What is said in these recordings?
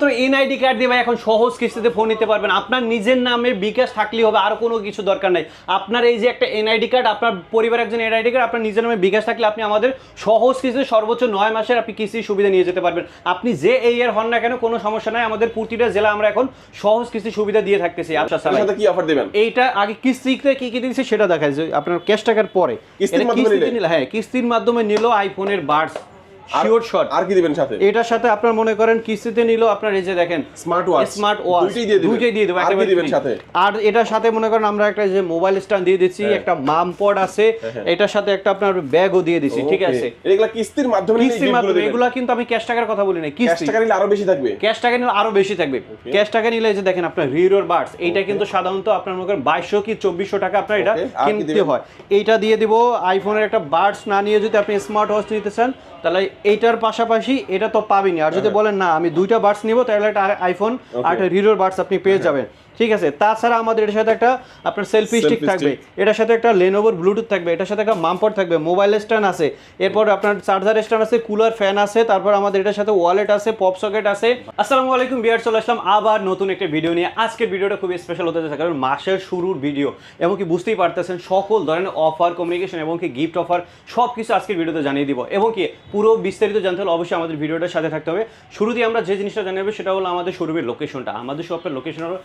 শুধুমাত্র NID card দিয়ে ভাই এখন সহজ কিস্তিতে ফোন নিতে পারবেন। আপনার নিজের নামে বিকাশ থাকলেই হবে আর কোনো কিছু দরকার নাই। আপনার এই যে একটা এনআইডি কার্ড আপনার পরিবারের একজন এনআইডি কার্ড আপনার নিজের নামে বিকাশ থাকলে আপনি আমাদের সহজ কিস্তিতে সর্বোচ্চ নয় মাসের আপনি কিস্তির সুবিধা নিয়ে যেতে পারবেন। আপনি যে এই এর হন না কেন কোনো সমস্যা নাই। আমাদের প্রতিটা জেলা আমরা এখন সহজ কিস্তির সুবিধা দিয়ে থাকতেছি। আচ্ছা তার সাথে কি অফার দিবেন? এইটা আগে কিস্তিতে কি কি দিচ্ছে সেটা দেখায় যে আপনার ক্যাশ টাকার পরে। কিস্তির মাধ্যমে নিলে? হ্যাঁ কিস্তির মাধ্যমে নিল আইফোনের আর- শিওর শট আর কি দিবেন সাথে? এটার সাথে আপনার মনে করেন কিস্তিতে নিল আপনার এই যে দেখেন স্মার্ট ওয়াচ স্মার্ট ওয়াচ দুইটাই দিয়ে দিবেন। দুইটাই দিয়ে দেবো আর একেবারে দিবেন সাথে? আর এটার সাথে মনে করেন আমরা একটা যে মোবাইল স্ট্যান্ড দিয়ে দিচ্ছি হ্যাঁ। একটা মাম পড আছে হ্যাঁ। এটার সাথে একটা আপনার ব্যাগও দিয়ে দিচ্ছি ঠিক আছে। এগুলা কিস্তির মাধ্যমে কিস্তির মাধ্যমে এগুলা কিন্তু আমি ক্যাশ টাকার কথা বলি না ক্যাশ টাকা নিলে আরও বেশি থাকবে। ক্যাশ টাকা নিলে আরও বেশি থাকবে। ক্যাশ টাকা নিলে যে দেখেন আপনার রিরোর বার্ডস এইটা কিন্তু সাধারণত আপনার মনে করেন বাইশশো কি চব্বিশশো টাকা আপনার এটা কিনতে হয়। এইটা দিয়ে দিব আইফোনের একটা বার্ডস না নিয়ে যদি আপনি স্মার্ট ওয়াচ নিতে চান তাহলে এইটার পাশাপাশি এটা তো পাবেনই আর যদি বলেন না আমি দুইটা বার্ডস নিব তাহলে একটা আইফোন আর. একটা রিরোর বার্ডস আপনি পেয়ে যাবেন। ঠিক আছে? তাছাড়া আমাদের এটার সাথে একটা আপনার সেলফি স্টিক থাকবে। এটার সাথে একটা লেনোভোর ব্লুটুথ থাকবে। এটার সাথে একটা মামপট থাকবে। মোবাইল স্ট্যান্ড আছে। এরপর আপনার চার্জার স্ট্যান্ড আছে কুলার ফ্যান আছে তারপর আমাদের এটার সাথে ওয়ালেট আছে পপ সকেট আছে। আসসালামু আলাইকুম বিয়ার চলে আসলাম আবার নতুন একটা ভিডিও নিয়ে। আজকের ভিডিওটা খুবই স্পেশাল হতে যাচ্ছে কারণ মাসের শুরুর ভিডিও এবং কি বুঝতেই পারতেছেন সকল ধরনের অফার কমিউনিকেশন এবং কি গিফট অফার সব কিছু আজকের ভিডিওতে জানিয়ে দিব। এবং কি পুরো বিস্তারিত জানতে হলে অবশ্যই আমাদের ভিডিওটার সাথে থাকতে হবে। শুরুতেই আমরা যে জিনিসটা জানাব সেটা হলো আমাদের শোরুমের লোকেশনটা আমাদের শপের লোকেশন হলো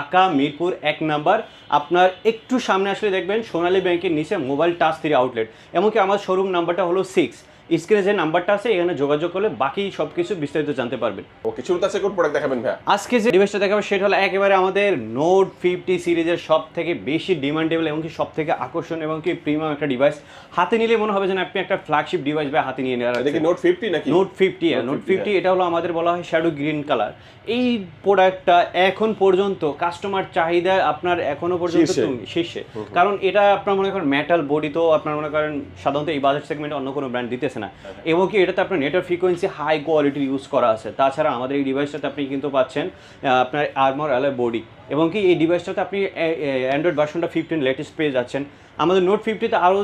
ঢাকা, মিরপুর এক নাম্বার। আপনার একটু সামনে আসলে দেখবেন সোনালী ব্যাংকের নিচে মোবাইল টাচ থ্রি আউটলেট। এমনকি আমার শোরুম নাম্বারটা হলো সিক্স স্ক্রিনে যে নাম্বারটা আছে এখানে যোগাযোগ করলে বাকি সব কিছু বিস্তারিত জানতে পারবেন। ওকে শুরুতে আছে কোন প্রোডাক্ট দেখাবেন ভাই আজকে যে ডিভাইসটা দেখাবো সেটা হলো একেবারে আমাদের নোট ফিফটি সিরিজের সব থেকে বেশি ডিমান্ডেবল এবং কি সব থেকে আকর্ষণ এবং কি প্রিমিয়াম একটা ডিভাইস হাতে নিলে মনে হবে যেন আপনি একটা ফ্ল্যাগশিপ ডিভাইস বা হাতে নিয়ে এটা কি নোট 50 নাকি? নোট ফিফটি নোট 50, ফিফটি এটা হলো আমাদের বলা হয় শ্যাডো গ্রিন কালার এই প্রোডাক্টটা এখন পর্যন্ত কাস্টমার চাহিদা আপনার এখনও পর্যন্ত। শীর্ষে। কারণ এটা আপনার মনে করেন মেটাল বডি তো আপনার মনে করেন সাধারণত এই বাজেট সেগমেন্টে অন্য কোনো ব্র্যান্ড দিতেছে না। এবং কি এটাতে আপনার নেটওয়ার্ক ফ্রিকোয়েন্সি হাই কোয়ালিটির ইউজ করা আছে। তাছাড়া আমাদের এই ডিভাইসটাতে আপনি কিন্তু পাচ্ছেন আপনার আর্মর অ্যালয় বডি এবং কি এই ডিভাইসটাতে আপনি অ্যান্ড্রয়েড ভার্সনটা ফিফটিন লেটেস্ট পেয়ে যাচ্ছেন। আমাদের নোট ফিফটিতে আরও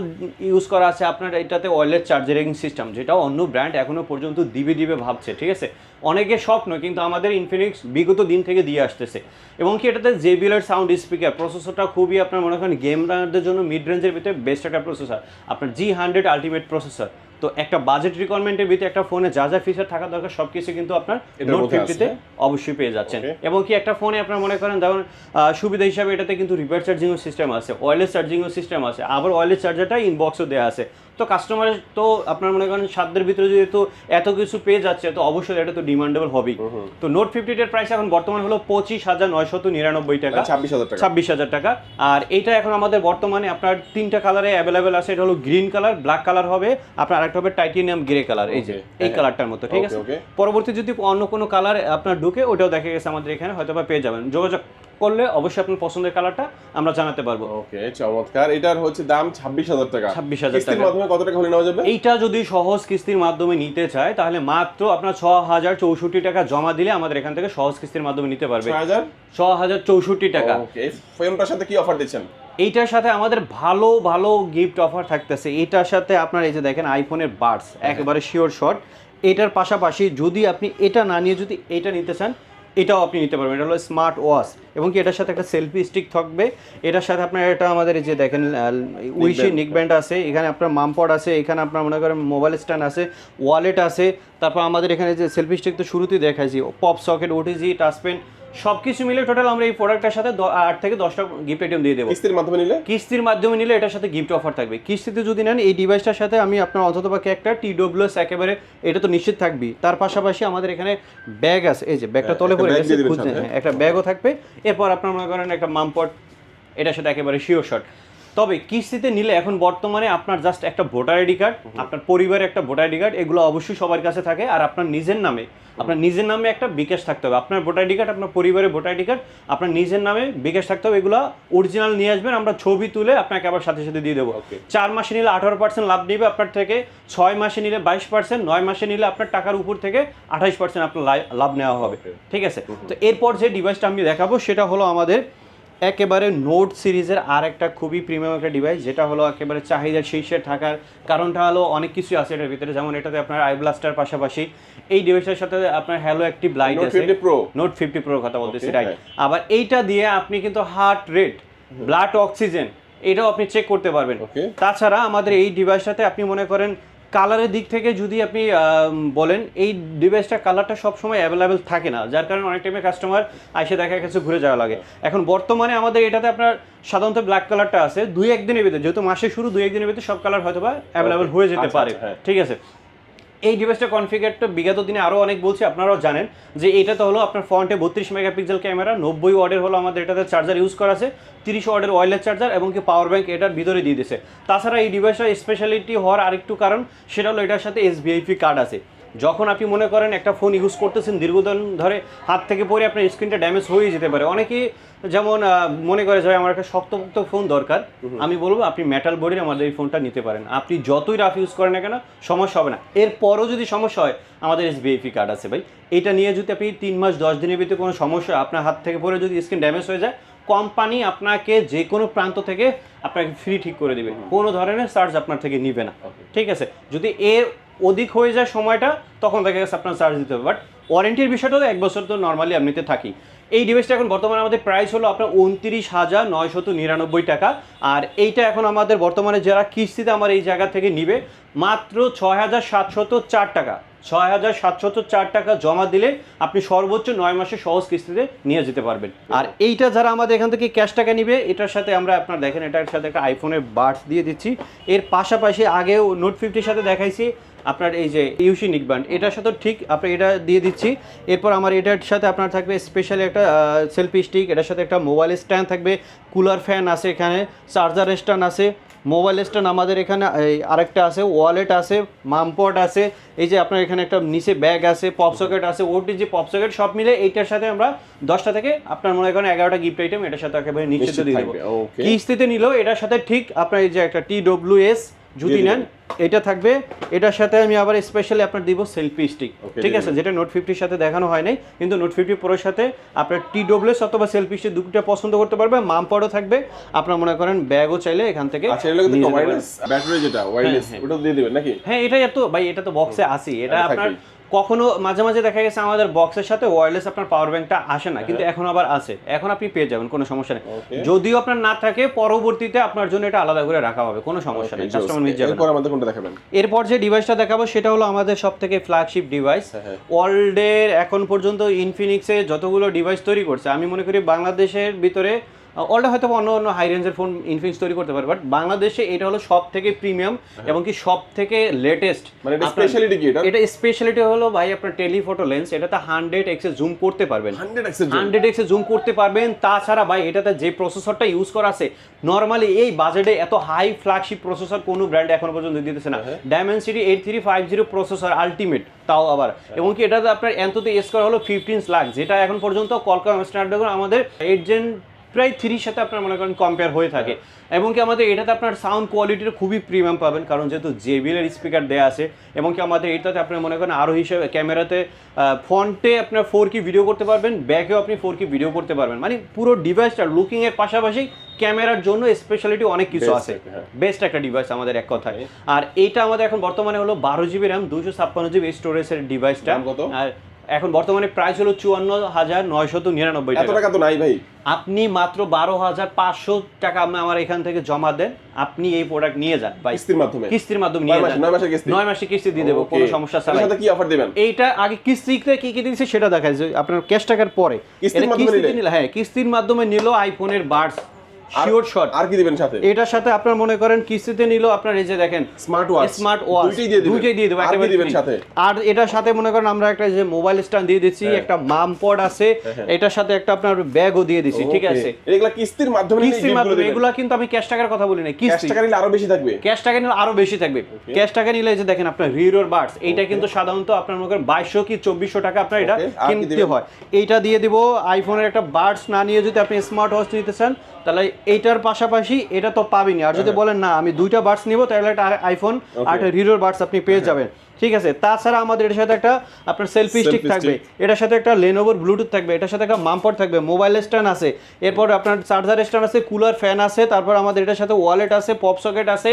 ইউজ করা আছে আপনার এটাতে ওয়ারলেস চার্জারিং সিস্টেম যেটা অন্য ব্র্যান্ড এখনও পর্যন্ত দিবে দিবে ভাবছে, ঠিক আছে? অনেকে স্বপ্ন, কিন্তু আমাদের ইনফিনিক্স বিগত দিন থেকে দিয়ে আসতেছে। এবং কি এটাতে জেবিএলের সাউন্ড স্পিকার প্রসেসরটা খুবই আপনার মনে করেন গেমারদের জন্য মিড রেঞ্জের ভিতরে বেস্ট একটা প্রসেসর আপনার জি হান্ড্রেড আলটিমেট প্রসেসর তো একটা বাজেট রিকোয়ারমেন্টের ভিতরে একটা ফোনে যা যা ফিচার থাকা দরকার সব কিছু কিন্তু আপনার নোট ফিফটিতে হ্যাঁ? অবশ্যই পেয়ে যাচ্ছেন। এবং কি একটা ফোনে আপনার মনে করেন যেমন আহ, সুবিধা হিসাবে এটাতে কিন্তু রিভার চার্জিংও সিস্টেম আছে ওয়েলেস চার্জিংও সিস্টেম আছে আবার ওয়েলেস চার্জারটা ইনবক্সও দেওয়া আছে। তো কাস্টমার তো আপনার মনে করেন সাধ্যের ভিতরে যেহেতু এত কিছু পেয়ে যাচ্ছে তো অবশ্যই এটা তো ডিমান্ডেবল হবেই। তো নোট ফিফটিটার প্রাইস এখন বর্তমান হলো পঁচিশ হাজার নয়শত নিরানব্বই টাকা। 26000 টাকা। ছাব্বিশ হাজার টাকা। আর এইটা এখন আমাদের বর্তমানে আপনার তিনটা কালারে অ্যাভেলেবেল আছে। এটা হলো গ্রিন কালার ব্ল্যাক কালার হবে। আপনার আরেকটা হবে টাইটেনিয়াম গ্রে কালার এই যে এই হ্যাঁ। কালারটার মতো ঠিক আছে? পরবর্তী যদি অন্য কোনো কালার আপনার ঢুকে ওটাও দেখা গেছে আমাদের এখানে হয়তো বা পেয়ে যাবেন। যোগাযোগ করলে অবশ্যই আপনার পছন্দের কালারটা আমরা জানাতে পারব। ওকে চমৎকার। এটার হচ্ছে দাম 26000 টাকা। 26,000 কিস্তির টাকা। মাধ্যমে কত টাকা হলে নেওয়া যাবে? এইটা যদি সহজ কিস্তির মাধ্যমে নিতে চায় তাহলে মাত্র আপনার ছ হাজার চৌষট্টি টাকা জমা দিলে আমাদের এখান থেকে সহজ কিস্তির মাধ্যমে নিতে পারবে। 6000 ছ হাজার চৌষট্টি টাকা। ওকে ফোনটার সাথে কি অফার দিচ্ছেন? এইটার সাথে আমাদের ভালো ভালো গিফট অফার থাকতেছে। এটার সাথে আপনার এই যে দেখেন আইফোনের বাডস একেবারে শিওর শট এটার পাশাপাশি যদি আপনি এটা না নিয়ে যদি এটা নিতে চান এটাও আপনি নিতে পারবেন। এটা হলো স্মার্ট ওয়াচ এবং কি এটার সাথে একটা সেলফি স্টিক থাকবে। এটার সাথে আপনার এটা আমাদের যে দেখেন উইশি নিকব্যান্ড নিক ব্যান্ড আছে এখানে আপনার মামপড আছে এখানে আপনার মনে করেন মোবাইল স্ট্যান্ড আছে ওয়ালেট আছে তারপর আমাদের এখানে যে সেলফি স্টিক তো শুরুতেই দেখাইছি পপ সকেট ওটিজি টাচপেন সব কিছু মিলে টোটাল আমরা এই প্রোডাক্টটার সাথে আট থেকে দশটা গিফট আইটেম দিয়ে দেবো। কিস্তির মাধ্যমে নিলে? কিস্তির মাধ্যমে নিলে এটার সাথে গিফট অফার থাকবে। কিস্তিতে যদি নেন এই ডিভাইসটার সাথে আমি আপনার অন্ততপক্ষে একটা টি ডব্লিউএস একেবারে এটা তো নিশ্চিত থাকবেই। তার পাশাপাশি আমাদের এখানে ব্যাগ আছে এই যে ব্যাগটা তলে পড়ে গেছে। হ্যাঁ, একটা ব্যাগও থাকবে। এরপর আপনার মনে করেন একটা মামপট এটার সাথে একেবারে শিওর শট তবে কিস্তিতে নিলে এখন বর্তমানে আপনার জাস্ট একটা ভোটার আইডি কার্ড আপনার পরিবারের একটা ভোটার আইডি কার্ড এগুলো অবশ্যই সবার কাছে থাকে। আর আপনার নিজের নামে আপনার নিজের নামে একটা বিকাশ থাকতে হবে। আপনার ভোটার আইডি কার্ড আপনার পরিবারের ভোটার আইডি কার্ড আপনার নিজের নামে বিকাশ থাকতে হবে। এগুলো অরিজিনাল নিয়ে আসবেন আমরা ছবি তুলে আপনাকে আবার সাথে সাথে দিয়ে দেবো। চার মাসে নিলে আঠারো পার্সেন্ট লাভ নিবে আপনার থেকে ছয় মাসে নিলে বাইশ পার্সেন্ট নয় মাসে নিলে আপনার টাকার উপর থেকে আঠাইশ পার্সেন্ট আপনার লাভ নেওয়া হবে। ঠিক আছে? তো এরপর যে ডিভাইসটা আমি দেখাবো সেটা হলো আমাদের একেবারে নোট সিরিজের আর একটা খুবই প্রিমিয়াম একটা ডিভাইস যেটা হলো একেবারে চাহিদার শীর্ষে থাকার কারণটা হলো অনেক কিছু আছে এটার ভিতরে। যেমন এটাতে আপনার আই ব্লাস্টার পাশাপাশি এই ডিভাইসের সাথে আপনার হ্যালো একটি লাইট আছে। প্রো নোট ফিফটি প্রো কথা বলতেছি রাইট হ্যাঁ। আবার এইটা দিয়ে আপনি কিন্তু হার্ট রেট ব্লাড অক্সিজেন এটাও আপনি চেক করতে পারবেন। তাছাড়া আমাদের এই ডিভাইসটাতে আপনি মনে করেন কালারের দিক থেকে যদি আপনি বলেন এই ডিভাইসটা কালারটা সবসময় অ্যাভেলেবেল থাকে না। যার কারণে অনেক টাইমে কাস্টমার আইসে দেখা গেছে ঘুরে যাওয়া লাগে। এখন বর্তমানে আমাদের এটাতে আপনার সাধারণত ব্ল্যাক কালারটা আছে। দুই একদিনের ভিতরে যেহেতু মাসে শুরু দুই একদিনের ভিতরে সব কালার হয়তো বা অ্যাভেলেবেল হয়ে যেতে আচ্ছা, পারে। আচ্ছা, হ্যাঁ। ঠিক আছে? এই ডিভাইসটা কনফিগারটা বিগত দিনে আরও অনেক বলছি, আপনারাও জানেন যে এটা তো হলো আপনার ফ্রন্টে বত্রিশ মেগাপিক্সেল ক্যামেরা নব্বই ওয়ার্ডের হলো আমাদের এটাতে চার্জার ইউজ করা আছে, তিরিশ ওয়ার্ডের ওয়ারলেস চার্জার এবং কি পাওয়ার ব্যাঙ্ক এটার ভিতরে দিয়ে দিয়েছে। তাছাড়া এই ডিভাইসটা স্পেশালিটি হওয়ার আরেকটু কারণ, সেটা হলো এটার সাথে এসবিআইপি কার্ড আছে। যখন আপনি মনে করেন একটা ফোন ইউজ করতেছেন, দীর্ঘদিন ধরে হাত থেকে পরে আপনার স্ক্রিনটা ড্যামেজ হয়ে যেতে পারে। অনেকেই যেমন মনে করে যে আমার একটা শক্তপোক্ত ফোন দরকার। আমি বলব আপনি মেটাল বডির আমাদের এই ফোনটা নিতে পারেন। আপনি যতই রাফ ইউজ করেন না কেন সমস্যা হবে না। এরপরও যদি সমস্যা হয় আমাদের এস এসবিআইপি কার্ড আছে ভাই। এটা নিয়ে যদি আপনি তিন মাস দশ দিনের ভিতরে কোনো সমস্যা আপনার হাত থেকে পড়ে যদি স্ক্রিন ড্যামেজ হয়ে যায় কোম্পানি আপনাকে যে কোনো প্রান্ত থেকে আপনাকে ফ্রি ঠিক করে দেবে। কোনো ধরনের চার্জ আপনার থেকে নিবে না। ঠিক আছে? যদি এর অধিক হয়ে যায় সময়টা তখন দেখা গেছে আপনার চার্জ দিতে হবে। বাট ওয়ারেন্টির বিষয়টা তো এক বছর তো নর্মালি এমনিতে থাকি এই ডিভাইসটা এখন বর্তমানে আমাদের প্রাইস হলো আপনার উনত্রিশ হাজার নয়শত নিরানব্বই টাকা। আর এইটা এখন আমাদের বর্তমানে যারা কিস্তিতে আমার এই জায়গা থেকে নিবে, মাত্র ছয় হাজার সাতশত চার টাকা। ছয় হাজার সাতশত চার টাকা জমা দিলে আপনি সর্বোচ্চ নয় মাসে সহজ কিস্তিতে নিয়ে যেতে পারবেন। আর এইটা যারা আমাদের এখান থেকে ক্যাশ টাকা নিবে, এটার সাথে আমরা আপনার দেখেন, এটার সাথে একটা আইফোনের বাডস দিয়ে দিচ্ছি। এর পাশাপাশি আগেও নোট ফিফটির সাথে দেখাইছি আপনার এই যে ইউসি নিকব্যান্ড এটার সাথে ঠিক আপনি এটা দিয়ে দিচ্ছি এরপর আমার এটার সাথে আপনার থাকবে স্পেশালি একটা সেলফি স্টিক এটার সাথে একটা মোবাইল স্ট্যান্ড থাকবে কুলার ফ্যান আছে এখানে চার্জার স্ট্যান্ড আছে মোবাইল স্ট্যান্ড আমাদের এখানে এই আরেকটা আছে ওয়ালেট আছে মামপট আছে এই যে আপনার এখানে একটা নিচে ব্যাগ আছে পপ সকেট আছে ওটি যে পপ সকেট সব মিলে এইটার সাথে আমরা দশটা থেকে আপনার মনে করেন এগারোটা গিফট আইটেম এটার সাথে একেবারে নিশ্চিত দিয়ে দেবো. কিস্তিতে নিলেও এটার সাথে ঠিক আপনার এই যে একটা টি ডব্লিউ এস জুতি নেন এটা থাকবে। এটার সাথে আমি আবার স্পেশালি আপনার দিব সেলফি স্টিক ঠিক আছে? যেটা নোট ফিফটির সাথে দেখানো হয় নাই কিন্তু নোট ফিফটি প্রোর সাথে আপনার টি ডব্লিউএস অথবা সেলফি স্টিক দুটো পছন্দ করতে পারবে মাম মামপডও থাকবে। আপনার মনে করেন ব্যাগও চাইলে এখান থেকে আচ্ছা কিন্তু ব্যাটারি যেটা ওয়্যারলেস হ্যাঁ। ওটা দিয়ে দিবেন নাকি? হ্যাঁ এটা তো ভাই এটা তো বক্সে আসি এটা এটা আপনার। কখনো মাঝে মাঝে দেখা গেছে আমাদের বক্সের সাথে ওয়্যারলেস আপনার পাওয়ার ব্যাংকটা আসে না কিন্তু এখন আবার আছে। এখন আপনি পেয়ে যাবেন কোনো সমস্যা নেই। হ্যাঁ। যদিও আপনার না থাকে পরবর্তীতে আপনার জন্য এটা আলাদা করে রাখা হবে কোনো সমস্যা নেই। কাস্টমার মিস যাবে এরপর আমাদের কোনটা দেখাবেন? এরপর যে ডিভাইসটা দেখাবো সেটা হলো আমাদের সব থেকে ফ্ল্যাগশিপ ডিভাইস হ্যাঁ, হ্যাঁ। ওয়ার্ল্ডের এখন পর্যন্ত ইনফিনিক্সে যতগুলো ডিভাইস তৈরি করছে আমি মনে করি বাংলাদেশের ভিতরে ওয়ার্ল্ডে হয়তো অন্য অন্য হাই রেঞ্জের ফোন ইনফিনিক্স তৈরি করতে পারে বাট বাংলাদেশে এটা হলো সব থেকে প্রিমিয়াম এবং কি সব থেকে লেটেস্ট হ্যাঁ। মানে এটা স্পেশালিটি কি এটা? এটা স্পেশালিটি হলো ভাই আপনার টেলিফটো লেন্স এটাতে হান্ড্রেড এক্সে জুম করতে পারবেন। 100 এক্সের হান্ড্রেড এক্সে জুম করতে পারবেন তাছাড়া ভাই এটাতে যে প্রসেসরটা ইউজ করা আছে নর্মালি এই বাজেটে এত হাই ফ্ল্যাগশিপ প্রসেসর কোনো ব্র্যান্ড এখনও পর্যন্ত দিতেছে না। Dimensity eight three five zero processor ultimate তাও আবার। এবং কি এটাতে আপনার এন্ততে এস করা হলো ফিফটিন লাখ যেটা এখন পর্যন্ত কলকাতা স্ট্যান্ডার্ড আমাদের এইট জেন প্রায় থ্রির সাথে আপনার মনে করেন কম্পেয়ার হয়ে থাকে। এবং কি আমাদের এটাতে আপনার সাউন্ড কোয়ালিটির খুবই প্রিমিয়াম পাবেন কারণ যেহেতু জেবিএল এর স্পিকার দেওয়া আছে এবং কি আমাদের এটাতে আপনার মনে করেন আরও হিসেবে ক্যামেরাতে ফ্রন্টে আপনার ফোর কি ভিডিও করতে পারবেন ব্যাকেও আপনি ফোর কি ভিডিও করতে পারবেন। মানে পুরো ডিভাইসটা লুকিং এর পাশাপাশি ক্যামেরার জন্য স্পেশালিটি অনেক কিছু আছে। হ্যাঁ। বেস্ট একটা ডিভাইস আমাদের এক কথায়। আর এইটা আমাদের এখন বর্তমানে হলো বারো জিবি র্যাম দুশো ছাপ্পান্ন জিবি স্টোরেজের ডিভাইসটা? আর এখন বর্তমানে প্রাইস হলো চুয়ান্ন হাজার নয়শত নিরানব্বই টাকা। তো নাই ভাই। আপনি মাত্র বারো হাজার পাঁচশো টাকা আমার এখান থেকে জমা দেন আপনি এই প্রোডাক্ট নিয়ে যান কিস্তির মাধ্যমে? কিস্তির মাধ্যমে নিয়ে যান। নয় মাসের কিস্তি? নয় মাসে কিস্তি দিয়ে দেবো কোনো সমস্যা ছাড়াই। সাথে কি অফার দিবেন? এইটা আগে কিস্তিতে কি কি দিচ্ছে সেটা দেখায় যে আপনার ক্যাশ টাকার পরে। কিস্তির মাধ্যমে নিলে? হ্যাঁ কিস্তির মাধ্যমে নিল আইফোনের আর- শিওর শট আর কি দিবেন সাথে? এটার সাথে আপনার মনে করেন কিস্তিতে নিল আপনার এই যে দেখেন স্মার্ট ওয়াচ স্মার্ট ওয়াচ দুইটাই দিয়ে দেবো আর কি দিবেন সাথে? আর এটার সাথে মনে করেন আমরা একটা যে মোবাইল স্ট্যান্ড দিয়ে দিচ্ছি হ্যাঁ। একটা মাম পড আছে। হ্যাঁ। এটার সাথে একটা আপনার ব্যাগও দিয়ে দিচ্ছি ঠিক আছে। এগুলা কিস্তির মাধ্যমে কিস্তির মাধ্যমে। এগুলো কিন্তু আমি ক্যাশ টাকার কথা বলি না ক্যাশ কিস্তি। টাকা নিলে আরও বেশি থাকবে। ক্যাশ টাকা নিলে আরও বেশি থাকবে। ক্যাশ টাকা নিলে যে দেখেন আপনার রিরোর বার্ডস এইটা কিন্তু সাধারণত আপনার মনে করেন বাইশশো কি চব্বিশশো টাকা আপনার এটা কিনতে হয়। এইটা দিয়ে দিব আইফোনের একটা বার্ডস না নিয়ে যদি আপনি স্মার্ট ওয়াচ নিতে চান তাহলে এইটার পাশাপাশি এটা তো পাবেনি। আর যদি বলেন না আমি দুইটা বার্ডস নিব তাহলে একটা আইফোন আর একটা হিরোর বার্ডস আপনি পেয়ে যাবেন। ঠিক আছে? তাছাড়া আমাদের এটার সাথে একটা আপনার সেলফি স্টিক থাকবে। এটার সাথে একটা লেনোভোর ব্লুটুথ থাকবে। এটার সাথে একটা মামপট থাকবে। মোবাইল স্ট্যান্ড আছে। এরপর আপনার চার্জার স্ট্যান্ড আছে কুলার ফ্যান আছে তারপর আমাদের এটার সাথে ওয়ালেট আছে পপ সকেট আছে।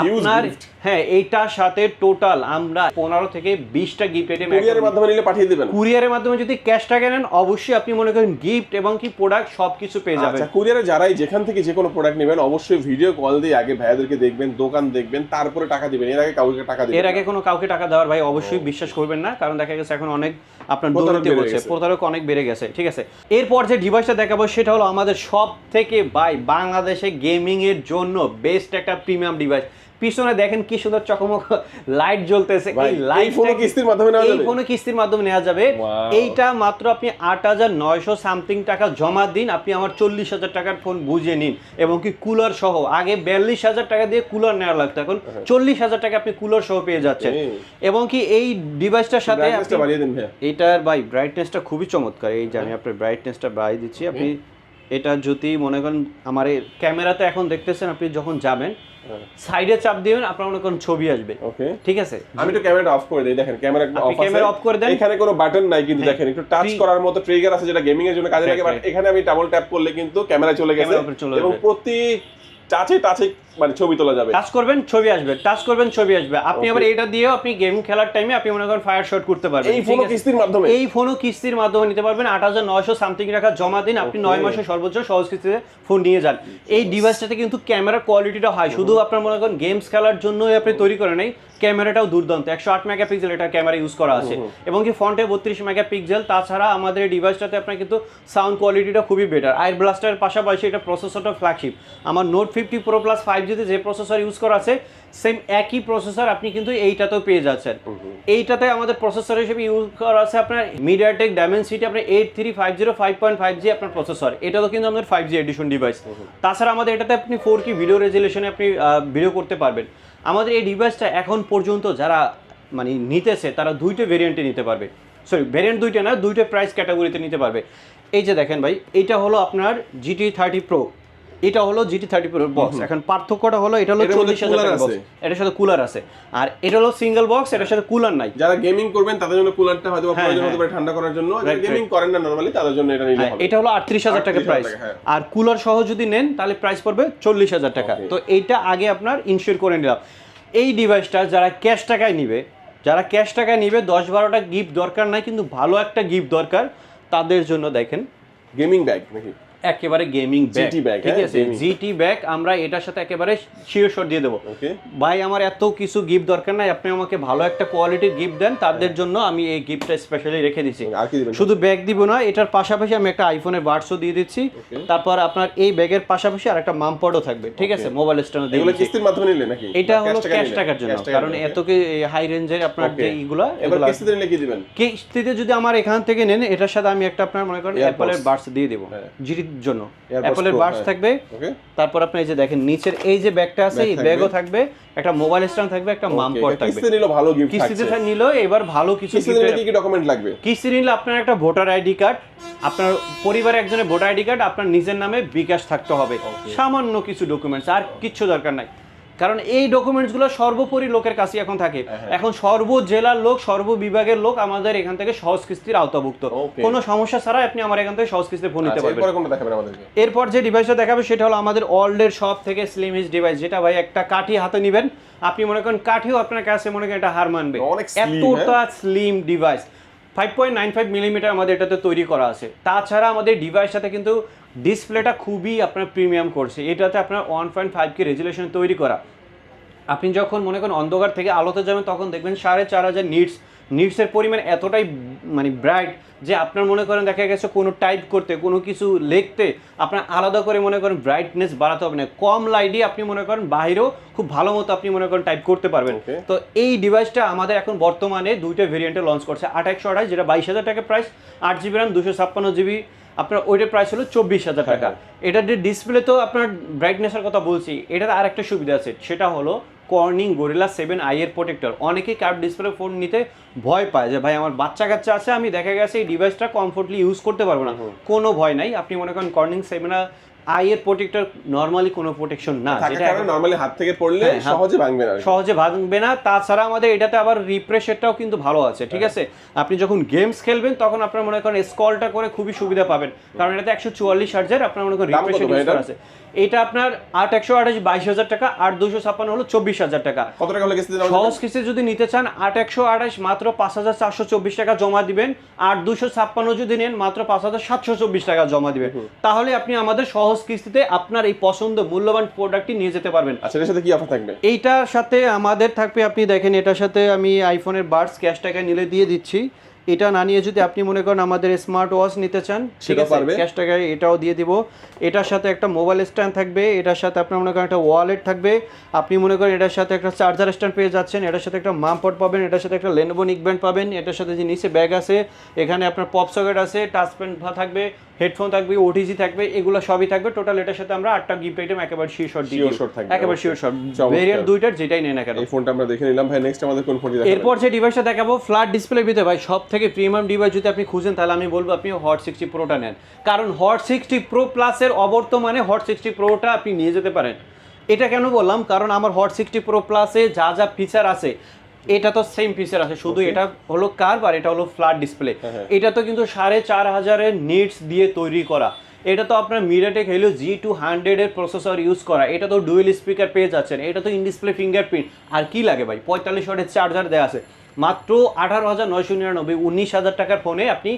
আপনার হ্যাঁ এইটার সাথে টোটাল আমরা পনেরো থেকে বিশটা গিফট আইটেম কুরিয়ারের মাধ্যমে নিলে পাঠিয়ে দিবেন। কুরিয়ারের মাধ্যমে যদি ক্যাশ টাকা নেন অবশ্যই আপনি মনে করেন গিফট এবং কি প্রোডাক্ট সবকিছু পেয়ে যাবেন। আচ্ছা কুরিয়ারে যারাই যেখান থেকে যে কোনো প্রোডাক্ট নেবেন অবশ্যই ভিডিও কল দিয়ে আগে ভাইয়াদেরকে দেখবেন দোকান দেখবেন তারপরে টাকা দিবেন। এর আগে কাউকে টাকা দিবেন এর আগে কোনো কাউকে টাকা দেওয়ার ভাই অবশ্যই বিশ্বাস করবেন না কারণ দেখা গেছে এখন অনেক আপনার প্রতারক দুর্নীতি হচ্ছে প্রতারক অনেক বেড়ে গেছে ঠিক আছে? এরপর যে ডিভাইসটা দেখাবো সেটা হলো আমাদের সব থেকে ভাই বাংলাদেশে গেমিং এর জন্য বেস্ট একটা প্রিমিয়াম ডিভাইস পিছনে দেখেন কি সুন্দর চকমক লাইট জ্বলতেছে। এই লাইট ফোনও কিস্তির মাধ্যমে নেওয়া এই যাবে? ফোনও কিস্তির মাধ্যমে নেওয়া যাবে। এইটা মাত্র আপনি আট হাজার নয়শো সামথিং টাকা জমা দিন। আপনি আমার চল্লিশ হাজার টাকার ফোন বুঝে নিন। এবং কি কুলার সহ আগে বিয়াল্লিশ হাজার টাকা দিয়ে কুলার নেওয়া লাগতো। এখন চল্লিশ হাজার টাকা আপনি কুলার সহ পেয়ে যাচ্ছেন। এবং কি এই ডিভাইসটার সাথে ব্রাইটনেসটা আপনি- বাড়িয়ে দিন ভাইয়া। এটার ভাই ব্রাইটনেসটা খুবই চমৎকার। এই যে আমি আপনার ব্রাইটনেসটা বাড়িয়ে দিচ্ছি। আপনি এটা যদি মনে করেন আমার ক্যামেরাতে এখন দেখতেছেন আপনি যখন যাবেন হ্যাঁ। সাইডে চাপ দিবেন আপনার মনে করেন ছবি আসবে। ওকে ঠিক আছে? আমি একটু ক্যামেরাটা অফ করে দেই। দেখেন ক্যামেরা একটু অফ আছে। অফ করে দেন। এখানে কোনো বাটন নাই কিন্তু দেখেন একটু টাচ করার মতো ট্রিগার আছে যেটা গেমিং এর জন্য কাজে লাগে বাট এখানে আমি ডাবল ট্যাপ করলে কিন্তু ক্যামেরা চলে গেছে। এবং প্রতি টাচে টাচে মানে ছবি তোলা যাবে। টাচ করবেন ছবি আসবে টাচ করবেন ছবি আসবে। আপনি আবার এটা দিয়েও আপনি গেম খেলার টাইমে আপনি মনে করেন ফায়ার শট করতে পারবেন। এই ফোনও কিস্তির মাধ্যমে। এই ফোনও কিস্তির মাধ্যমে নিতে পারবেন। আট হাজার নয়শো সামথিং টাকা জমা দিন আপনি নয় মাসে সর্বোচ্চ সহজ কিস্তিতে ফোন নিয়ে যান। এই ডিভাইসটাতে কিন্তু ক্যামেরার কোয়ালিটিটা হয় শুধু আপনার মনে করেন গেমস খেলার জন্যই আপনি তৈরি করে নেই ক্যামেরাটাও দুর্দান্ত। একশো আট মেগাপিক্সেল এটা ক্যামেরা ইউজ করা আছে। এবং কি ফ্রন্টে বত্রিশ মেগাপিক্সেল তাছাড়া আমাদের এই ডিভাইসটাতে আপনার কিন্তু সাউন্ড কোয়ালিটিটা খুবই বেটার আয়ার ব্লাস্টারের পাশাপাশি এটা প্রসেসরটা ফ্ল্যাগশিপ আমার note fifty pro plus five জিতে যে প্রসেসর ইউজ করা আছে সেম একই প্রসেসর আপনি কিন্তু এইটাতেও পেয়ে যাচ্ছেন। এইটাতে আমাদের প্রসেসর হিসেবে ইউজ করা আছে আপনার মিডিয়াটেক ডায়মেনসিটি আপনার eight three five zero five point five G আপনার প্রসেসর এটাও কিন্তু আমাদের ফাইভ জি এডিশন ডিভাইস তাছাড়া আমাদের এটাতে আপনি ফোর কি ভিডিও রেজুলেশনে আপনি ভিডিও করতে পারবেন। আমাদের এই ডিভাইসটা এখন পর্যন্ত যারা মানে নিতেছে তারা দুইটা ভেরিয়েন্টে নিতে পারবে। সরি ভেরিয়েন্ট দুইটা না দুইটা প্রাইস ক্যাটাগরিতে নিতে পারবে। এই যে দেখেন ভাই এইটা হলো আপনার জিটি থার্টি প্রো এটা হলো জিটি থার্টি প্রো বক্স এখন পার্থক্যটা হলো এটা হলো চল্লিশ হাজার আছে। এটার সাথে কুলার আছে। আর এটা হলো সিঙ্গেল বক্স এটার সাথে কুলার নাই। যারা গেমিং করবেন তাদের জন্য কুলারটা হয়তো হ্যাঁ, প্রয়োজন হ্যাঁ। হতে পারে ঠান্ডা করার জন্য। যারা গেমিং করেন না নরমালি তাদের জন্য এটা নিলে হ্যাঁ, এটা হলো আটত্রিশ হাজার টাকা প্রাইস হ্যাঁ। আর কুলার সহ যদি নেন তাহলে প্রাইস পড়বে চল্লিশ হাজার টাকা। তো এইটা আগে আপনার ইনশিওর করে নিলাম। এই ডিভাইসটা যারা ক্যাশ টাকায় নিবে যারা ক্যাশ টাকায় নিবে দশ বারোটা গিফট দরকার নাই কিন্তু ভালো একটা গিফট দরকার তাদের জন্য দেখেন। গেমিং ব্যাগ নাকি? একেবারে গেমিং ব্যাগ ঠিক হ্যাঁ, আছে? জিটি ব্যাগ আমরা এটার সাথে একেবারে শিওর শট দিয়ে দেবো। ওকে ভাই আমার এত কিছু গিফট দরকার নাই আপনি আমাকে ভালো একটা কোয়ালিটির গিফট দেন তাদের জন্য আমি এই গিফটটা স্পেশালি রেখে দিচ্ছি শুধু ব্যাগ দিব না এটার পাশাপাশি আমি একটা আইফোনের বার্ডসও দিয়ে দিচ্ছি। তারপর আপনার এই ব্যাগের পাশাপাশি আর একটা মামপডও থাকবে ঠিক আছে? মোবাইল স্ট্যান্ডও দিয়ে এগুলো কিস্তির মাধ্যমে নিলে নাকি? এটা হলো ক্যাশ টাকার জন্য কারণ এত কি হাই রেঞ্জের আপনার যে. এইগুলা এবার কিস্তিতে নিলে কি দিবেন? কিস্তিতে যদি আমার এখান থেকে নেন এটার সাথে আমি একটা আপনার মনে করেন। অ্যাপলের বার্ডস দিয়ে দেবো। হ্যাঁ। জন্য অ্যাপলের বাস। থাকবে। তারপর আপনি এই যে দেখেন নিচের এই যে ব্যাগটা আছে এই ব্যাগও থাকবে একটা মোবাইল স্ট্যান্ড থাকবে একটা মামপট থাকবে কিস্তি নিলো ভালো গিফট কিস্তিতে নিল এবার ভালো কিছু কিস্তি নিলে কি কি ডকুমেন্ট লাগবে? কিস্তি নিলে আপনার একটা ভোটার আইডি কার্ড আপনার পরিবারের একজনের ভোটার আইডি কার্ড আপনার নিজের নামে বিকাশ থাকতে হবে। সামান্য কিছু ডকুমেন্টস আর কিচ্ছু দরকার নাই। কারণ এই ডকুমেন্টসগুলো সর্বোপরি লোকের কাছে এখন থাকে। হ্যাঁ, এখন সর্ব জেলার লোক সর্ব বিভাগের লোক আমাদের এখান থেকে সহজ কিস্তির আওতাভুক্ত কোনো সমস্যা ছাড়াই আপনি আমার এখান থেকে সহজ কিস্তিতে ফোন নিতে আচ্ছা, পারবেন। এরপরে কোনটা দেখাবেন আমাদেরকে? এরপর যে ডিভাইসটা দেখাবে সেটা হলো আমাদের ওয়ার্ল্ডের সব থেকে স্লিমিস ডিভাইস যেটা ভাই একটা কাঠি হাতে নেবেন। আপনি মনে করেন কাঠিও আপনার কাছে মনে করেন এটা হার মানবে। এতটা slim device five point nine five millimetre আমাদের এটাতে তৈরি করা আছে। তাছাড়া আমাদের ডিভাইসটাতে কিন্তু ডিসপ্লেটা খুবই আপনার প্রিমিয়াম করছে। এটাতে আপনার one point five K resolution তৈরি করা। আপনি যখন মনে করেন অন্ধকার থেকে আলোতে যাবেন তখন দেখবেন সাড়ে চার হাজার নিটস নিটসের পরিমাণ এতটাই মানে ব্রাইট যে আপনার মনে করেন দেখা গেছে কোনো টাইপ করতে কোনো কিছু লিখতে আপনার আলাদা করে মনে করেন ব্রাইটনেস বাড়াতে হবে না। কম লাইটই আপনি মনে করেন বাইরেও খুব ভালো মতো আপনি মনে করেন টাইপ করতে পারবেন। তো এই ডিভাইসটা আমাদের এখন বর্তমানে দুইটা ভেরিয়েন্টে লঞ্চ করছে আট একশো আঠাশ যেটা বাইশ হাজার টাকা প্রাইস আট জিবি র্যাম দুশো ছাপ্পান্ন জিবি আপনার ওইটার প্রাইস হলো চব্বিশ হাজার টাকা। এটার যে ডিসপ্লে তো আপনার ব্রাইটনেসের কথা বলছি এটার আর একটা সুবিধা আছে সেটা হলো কর্নিং গোরিলা সেভেন আইয়ের এর প্রোটেক্টর অনেকেই কার্ভ ডিসপ্লে ফোন নিতে ভয় পায় যে ভাই আমার বাচ্চা কাচ্চা আছে আমি দেখা গেছে এই ডিভাইসটা কমফোর্টলি ইউজ করতে পারব না। কোনো ভয় নাই। আপনি মনে করেন কর্নিং সেভেন আইয়ের প্রোটেক্টর নর্মালি কোনো প্রোটেকশন না। যেটা নর্মালি হাত থেকে পড়লে হ্যাঁ, সহজে ভাঙবে না। সহজে ভাঙবে না। তাছাড়া আমাদের এটাতে আবার রিফ্রেশেরটাও কিন্তু ভালো আছে ঠিক আছে? আপনি যখন গেমস খেলবেন তখন আপনার মনে করেন স্কলটা করে খুবই সুবিধা পাবেন। কারণ এটাতে একশো চুয়াল্লিশ হাজার আপনার মনে করেন এটার? আছে। এটা আপনার আট একশো আঠাশ বাইশ হাজার টাকা আট দুশো ছাপ্পান্ন হলো চব্বিশ হাজার টাকা। কত টাকা? সহজ কিস্তি যদি নিতে চান আট একশো আঠাশ মাত্র পাঁচ হাজার চারশো চব্বিশ টাকা জমা দিবেন আর দুশো ছাপ্পান্ন যদি নেন মাত্র পাঁচ হাজার সাতশো চব্বিশ টাকা জমা দিবেন। তাহলে আপনি আমাদের সহজ কিস্তিতে আপনার এই পছন্দ মূল্যবান প্রোডাক্টটি নিয়ে যেতে পারবেন। আচ্ছা এর সাথে কি অফার থাকবে? এইটার সাথে আমাদের থাকবে আপনি দেখেন এটার সাথে আমি আইফোনের বার্ডস ক্যাশ টাকা নিলে দিয়ে দিচ্ছি। এটা না নিয়ে যদি আপনি মনে করেন আমাদের স্মার্ট ওয়াচ নিতে চান আছে পারবে। ক্যাশ টাকায় এটাও দিয়ে দিব। এটার সাথে একটা মোবাইল স্ট্যান্ড থাকবে এটার সাথে আপনার মনে করেন একটা ওয়ালেট থাকবে। আপনি মনে করেন এটার সাথে একটা চার্জার স্ট্যান্ড পেয়ে যাচ্ছেন এটার সাথে একটা মামপট পাবেন এটার সাথে একটা লেনোভো নিকব্যান্ড পাবেন এটার সাথে যে নিচে ব্যাগ আছে এখানে আপনার পপ সকেট আছে টাচ পেন থাকবে হেডফোন থাকবে ওটিজি থাকবে এগুলো সবই থাকবে। টোটাল এটার সাথে আমরা আটটা গিফট আইটেম একেবারে শিওর শট থাকবে, একেবারে শিওর শট ভেরিয়েন্ট দুইটার যেটাই নেই না কেন? এই ফোনটা আমরা দেখে নিলাম। ভাই নেক্সট আমাদের কোন ফোনটি দেখাবেন এরপর যে ডিভাইসটা দেখাবো ফ্ল্যাট ডিসপ্লে ভিতরে ভাই সব থেকে প্রিমিয়াম ডিভাইস যদি আপনি খুঁজেন তাহলে আমি বলব আপনি হট সিক্সটি প্রোটা নেন। কারণ হট সিক্সটি প্রো প্লাসের অবর্তমানে হট সিক্সটি প্রোটা আপনি নিয়ে যেতে পারেন। এটা কেন বললাম? কারণ আমার হট সিক্সটি প্রো প্লাসে যা যা ফিচার আছে এটা তো সেম ফিচার আছে। শুধু এটা হলো কার্ভ আর এটা হলো ফ্ল্যাট ডিসপ্লে হ্যাঁ। এটা তো কিন্তু সাড়ে চার হাজারের নিটস দিয়ে তৈরি করা। এটা তো আপনার মিডিয়াটেক হেলো জি টু হান্ড্রেডের প্রসেসর ইউজ করা। এটা তো ডুয়েল স্পিকার পেয়ে যাচ্ছেন। এটা তো ইন ডিসপ্লে ফিঙ্গারপ্রিন্ট আর কি লাগে ভাই? পঁয়তাল্লিশ ওয়াটের চার্জার দেওয়া আছে। মাত্র আঠারো হাজার নয়শো নিরানব্বই, উনিশ হাজার টাকার ফোনে আপনি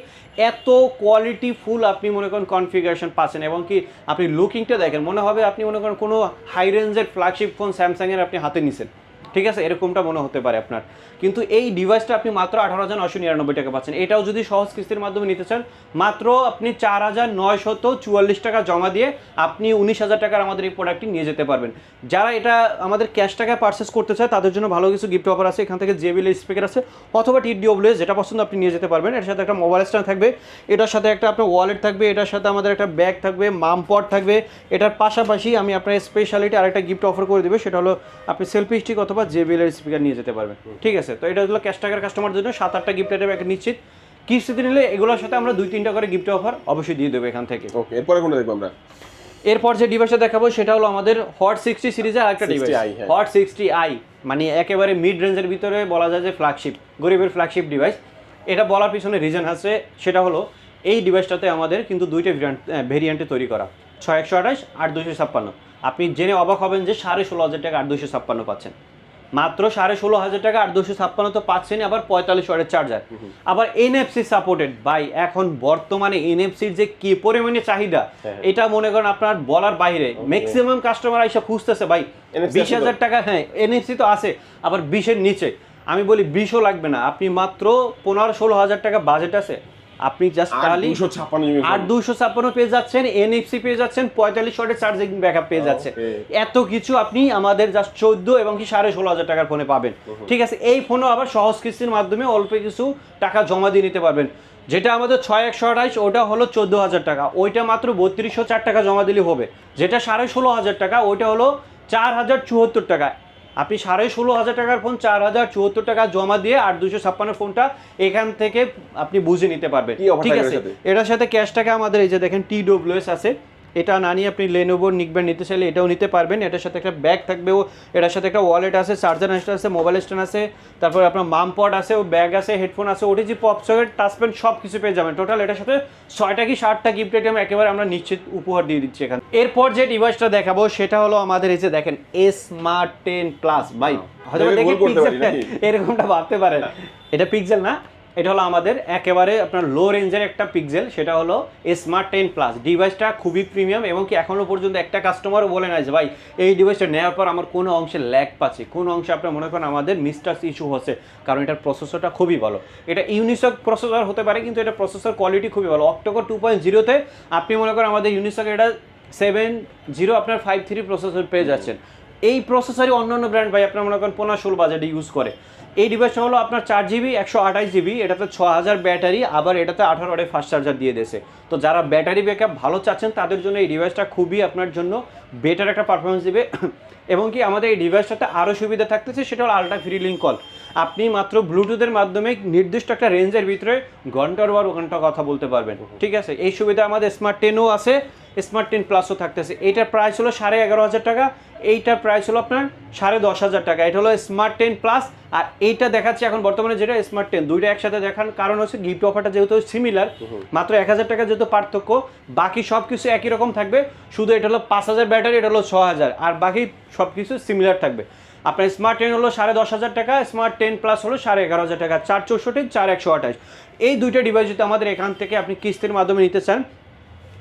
এত কোয়ালিটি ফুল আপনি মনে করেন কনফিগারেশন পাচ্ছেন এবং কি আপনি লুকিংটা দেখেন, মনে হবে আপনি মনে করেন কোনো হাই রেঞ্জের ফ্ল্যাগশিপ ফোন স্যামসাংয়ের আপনি হাতে নিছেন। ঠিক আছে? এরকমটা মনে হতে পারে আপনার। কিন্তু এই ডিভাইসটা আপনি মাত্র আঠারো হাজার নয়শো নিরানব্বই টাকা পাচ্ছেন। এটাও যদি সহজ কিস্তির মাধ্যমে নিতে চান, মাত্র আপনি চার হাজার নয়শত চুয়াল্লিশ টাকা জমা দিয়ে আপনি উনিশ হাজার টাকার আমাদের এই প্রোডাক্টটি নিয়ে যেতে পারবেন। যারা এটা আমাদের ক্যাশ টাকায় পারচেস করতে চায়, তাদের জন্য ভালো কিছু গিফট অফার আছে। এখান থেকে জেবিএল স্পিকার আছে অথবা টিডিওব্লিউ যেটা পছন্দ আপনি নিয়ে যেতে পারবেন। এর সাথে একটা মোবাইল স্ট্যান্ড থাকবে। এটার সাথে একটা আপনার ওয়ালেট থাকবে। এটার সাথে আমাদের একটা ব্যাগ থাকবে মাম পট থাকবে। এটার পাশাপাশি আমি আপনার স্পেশালিটি আরেকটা গিফট অফার করে দেবো। সেটা হলো আপনি সেলফি স্টিক অথবা জেবিএল এর স্পিকার নিয়ে যেতে পারবেন। ঠিক আছে? তো এটা হলো ক্যাশ টাকার কাস্টমার জন্য সাত আটটা গিফট আইটেম একটা নিশ্চিত। কিস্তিতে নিলে এগুলোর সাথে আমরা দুই তিনটা করে গিফট অফার অবশ্যই দিয়ে দেবো এখান থেকে। ওকে এরপরে কোনটা দেখব আমরা? এরপর যে ডিভাইসটা দেখাবো সেটা হলো আমাদের হট সিক্সটি সিরিজের আরেকটা 60i, device. Hot sixty I মানে একেবারে মিড রেঞ্জের ভিতরে বলা যায় যে ফ্ল্যাগশিপ গরিবের ফ্ল্যাগশিপ ডিভাইস এটা বলার পিছনে রিজন আছে সেটা হলো এই ডিভাইসটাতে আমাদের কিন্তু দুইটা ভেরিয়েন্ট ভেরিয়েন্টে তৈরি করা। ছয় একশো আঠাশ আট দুশো ছাপ্পান্ন। আপনি জেনে অবাক হবেন যে সাড়ে ষোলো হাজার টাকা আট দুশো ছাপ্পান্ন পাচ্ছেন। মাত্র সাড়ে ষোলো হাজার টাকা আট দুশো ছাপ্পান্ন তো পাচ্ছেন আবার পঁয়তাল্লিশ ওয়াটের চার্জার আবার এনএফসি সাপোর্টেড ভাই এখন বর্তমানে এনএফসির যে কি পরিমাণে চাহিদা হ্যাঁ। এটা মনে করেন আপনার বলার বাইরে। ম্যাক্সিমাম কাস্টমার এসে খুঁজতেছে ভাই বিশ হাজার টাকা হ্যাঁ এনএফসি তো আছে আবার বিশের নিচে। আমি বলি বিশও লাগবে না আপনি মাত্র পনেরো ষোলো হাজার টাকা বাজেট আছে আপনি জাস্ট আর খালি দুশো ছাপ্পান্ন পেয়ে যাচ্ছেন এনএফসি পেয়ে যাচ্ছেন পঁয়তাল্লিশ ওয়াটের চার্জিং ব্যাকআপ পেয়ে যাচ্ছে। এত কিছু আপনি আমাদের জাস্ট চোদ্দ এবং কি সাড়ে ষোলো হাজার টাকার ফোনে পাবেন। ঠিক আছে এই ফোনও আবার সহজ কিস্তির মাধ্যমে অল্প কিছু টাকা জমা দিয়ে নিতে পারবেন। যেটা আমাদের ছয় একশো আঠাইশ ওটা হলো চোদ্দ হাজার টাকা। ওইটা মাত্র বত্রিশশো চার টাকা জমা দিলে হবে। যেটা সাড়ে ষোলো হাজার টাকা ওইটা হলো চার হাজার চুয়াত্তর টাকা। আপনি সাড়ে ষোলো হাজার টাকার ফোন চার হাজার চুয়াত্তর টাকা জমা দিয়ে আর দুশো ছাপ্পান্ন ফোনটা এখান থেকে আপনি বুঝে নিতে পারবেন। ঠিক আছে? এটার সাথে? ক্যাশ টাকা আমাদের এই যে দেখেন টি ডব্লিউএস আছে। এটা না নিয়ে আপনি লেনোভোর নিকবেন নিতে চাইলে এটাও নিতে পারবেন। এটার সাথে একটা ব্যাগ থাকবে ও এটার সাথে একটা ওয়ালেট আছে চার্জার স্ট্যান্ড আছে মোবাইল স্ট্যান্ড আছে তারপর আপনার মাম পড আছে ও ব্যাগ আছে হেডফোন আছে OTG pop socket touch pen সব কিছু পেয়ে যাবেন। টোটাল এটার সাথে ছয়টা কি ষাটটা গিফট আইটেম একেবারে আমরা নিশ্চিত উপহার দিয়ে দিচ্ছি এখানে। এরপর যে ডিভাইসটা দেখাবো সেটা হলো আমাদের এই যে দেখেন স্মার্ট টেন প্লাস ভাই হয়তো পারি এরকমটা ভাবতে পারেন। এটা পিক্সেল না? এটা হলো আমাদের একেবারে আপনার লো রেঞ্জের একটা পিক্সেল সেটা হলো স্মার্ট টেন প্লাস ডিভাইসটা খুবই প্রিমিয়াম এবং কি এখনও পর্যন্ত একটা কাস্টমারও বলে না যে, ভাই, এই ডিভাইসটা নেওয়ার পর আমার কোনো অংশে ল্যাগ পাচ্ছে, কোন অংশে আপনার মনে করেন আমাদের মিস্টার্স ইস্যু হচ্ছে, কারণ এটার প্রসেসরটা খুবই ভালো। এটা ইউনিসক প্রসেসর হতে পারে, কিন্তু এটা প্রসেসর কোয়ালিটি খুবই ভালো। অক্টোবর টু পয়েন্ট জিরোতে আপনি মনে করেন আমাদের ইউনিসক এটা সেভেন জিরো আপনার ফাইভ থ্রি প্রসেসর পেয়ে যাচ্ছেন। এই প্রসেসরই অন্য অন্য ব্র্যান্ড ভাই, আপনার মনে করেন পনেরো ষোলো বাজেটে ইউজ করে। এই ডিভাইসটা হলো আপনার চার জিবি একশো আঠাশ জিবি এটাতে ছ হাজার ব্যাটারি, আবার এটাতে আঠারো ওয়াটের ফাস্ট চার্জার দিয়ে দিয়েছে। তো যারা ব্যাটারি ব্যাকআপ ভালো চাচ্ছেন, তাদের জন্য এই ডিভাইসটা খুবই আপনার জন্য বেটার একটা পারফরমেন্স দিবে। এবং কি আমাদের এই ডিভাইসটাতে আরও সুবিধা থাকতেছে, সেটা হলো আলট্রা ফ্রি লিঙ্ক কল আপনি মাত্র ব্লুটুথের মাধ্যমে নির্দিষ্ট একটা রেঞ্জের ভিতরে ঘণ্টার পর ঘণ্টা কথা বলতে পারবেন। ঠিক আছে? এই সুবিধা আমাদের স্মার্ট টেনও আছে। স্মার্ট টেন প্লাসও থাকতেছে। এইটার প্রাইস হলো সাড়ে এগারো হাজার টাকা এইটার প্রাইস হলো আপনার সাড়ে দশ হাজার টাকা। এটা হলো স্মার্ট টেন প্লাস আর এইটা দেখাচ্ছে এখন বর্তমানে যেটা স্মার্ট টেন দুইটা একসাথে দেখার কারণ হচ্ছে গিফট অফারটা যেহেতু সিমিলার মাত্র এক হাজার টাকা যেহেতু পার্থক্য বাকি সব কিছু একই রকম থাকবে। শুধু এটা হলো পাঁচ হাজার ব্যাটারি এটা হলো ছ হাজার। আর বাকি সব কিছু সিমিলার থাকবে। আপনার স্মার্ট টেন হলো সাড়ে দশ হাজার টাকা স্মার্ট টেন প্লাস হলো সাড়ে এগারো হাজার টাকা চার চৌষট্টি চার একশো আঠাশ। এই দুইটা ডিভাইস যদি আমাদের এখান থেকে আপনি কিস্তির মাধ্যমে নিতে চান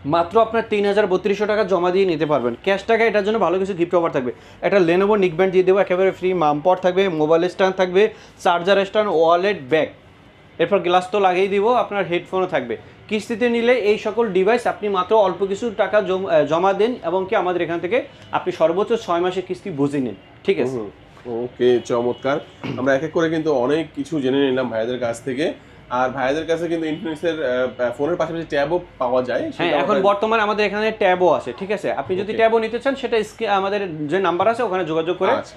মাত্র আপনার তিন হাজার বত্রিশশো টাকা জমা দিয়ে নিতে পারবেন। ক্যাশ টাকা, এটার জন্য ভালো কিছু গিফট অফার থাকবে। একটা লেনোভো নিকব্যান্ড দিয়ে দেবো, একেবারে ফ্রি মামপট থাকবে মোবাইল স্ট্যান্ড থাকবে চার্জার স্ট্যান্ড ওয়ালেট ব্যাগ এরপর গ্লাস তো লাগিয়ে দিব, আপনার হেডফোনও থাকবে। কিস্তিতে নিলে এই সকল ডিভাইস আপনি মাত্র অল্প কিছু টাকা জম- দেন এবং কি আমাদের এখান থেকে আপনি সর্বোচ্চ ছয় মাসের কিস্তি বুঝে নিন। ঠিক আছে? ওকে, চমৎকার। আমরা এক এক করে কিন্তু অনেক কিছু জেনে নিলাম ভাইয়াদের কাছ থেকে। আর ভাইয়াদের কাছে কিন্তু ইনফিনিক্সের ফোনের পাশাপাশি ট্যাবও পাওয়া যায় হ্যাঁ এখন বর্তমানে আমাদের এখানে ট্যাবও আছে ঠিক আছে? আপনি যদি. ট্যাবও নিতে চান সেটা আমাদের যে নাম্বার আছে ওখানে যোগাযোগ করে আচ্ছা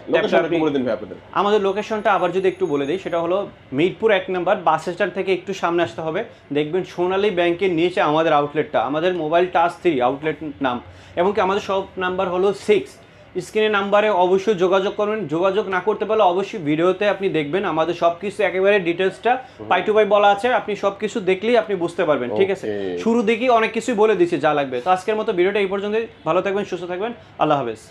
আমাদের লোকেশনটা আবার যদি একটু বলে দিই সেটা হলো মিরপুর এক নাম্বার বাস স্ট্যান্ড থেকে একটু সামনে আসতে হবে। দেখবেন সোনালী ব্যাংকের নিচে আমাদের আউটলেটটা আমাদের মোবাইল টাচ থ্রি আউটলেট নাম। এবং কি আমাদের সব নাম্বার হলো সিক্স স্ক্রিনের নাম্বারে অবশ্যই যোগাযোগ করবেন। যোগাযোগ না করতে পারলে অবশ্যই ভিডিওতে আপনি দেখবেন। আমাদের সব কিছু একেবারে ডিটেলসটা পাই টু পাই বলা আছে। আপনি সব কিছু দেখলেই আপনি বুঝতে পারবেন ঠিক আছে? শুরু দেখি অনেক কিছুই বলে দিচ্ছি যা লাগবে। তো আজকের মতো ভিডিওটা এই পর্যন্তই। ভালো থাকবেন সুস্থ থাকবেন। আল্লাহ হাফেজ।